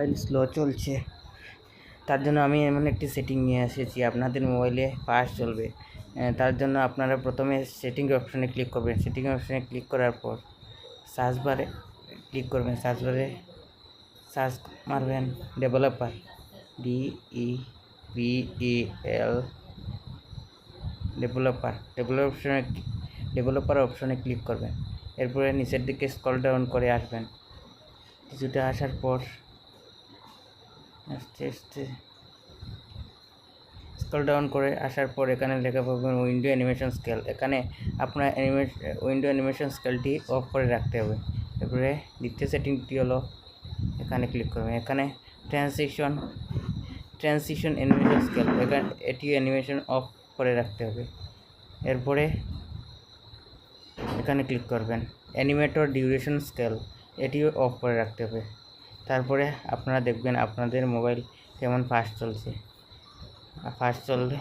Mobile slow চলছে। তার জন্য আমি এমন একটি সেটিং নিয়ে এসেছি। আপনাদের মোবাইলে ফাস্ট চলবে। তার জন্য আপনারা প্রথমে সেটিং অপশনে ক্লিক করবেন। সেটিং অপশনে ক্লিক করার পর সার্চ বারে ক্লিক করবেন। সার্চ বারে সার্চ মারবেন developer D E P E L developer developer অপশনে ডেভেলপার অপশনে ক্লিক করবেন। এরপরে নিচের দিকে স্কল ডাউন করে আসবেন। কিছুটা আসার পর আস্তে আস্তে। স্ক্রল ডাউন করে আসার পর এখানে লেখা পাবেন উইন্ডো অ্যানিমেশন স্কেল এখানে আপনার অ্যানিমেশন উইন্ডো অ্যানিমেশন স্কেলটি অফ করে রাখতে হবে। এরপরে দ্বিতীয় সেটিংটি হলো এখানে ক্লিক করবেন। এখানে ট্রানজিশন ট্রানজিশন অ্যানিমেশন স্কেল এখানে এটি অ্যানিমেশন অফ করে রাখতে হবে। এরপরে এখানে ক্লিক করবেন। অ্যানিমেটর ডিউরেশন স্কেল এটিও অফ করে রাখতে হবে। তারপরে আপনারা দেখবেন আপনাদের মোবাইল কেমন ফাস্ট চলছে। ফাস্ট চললে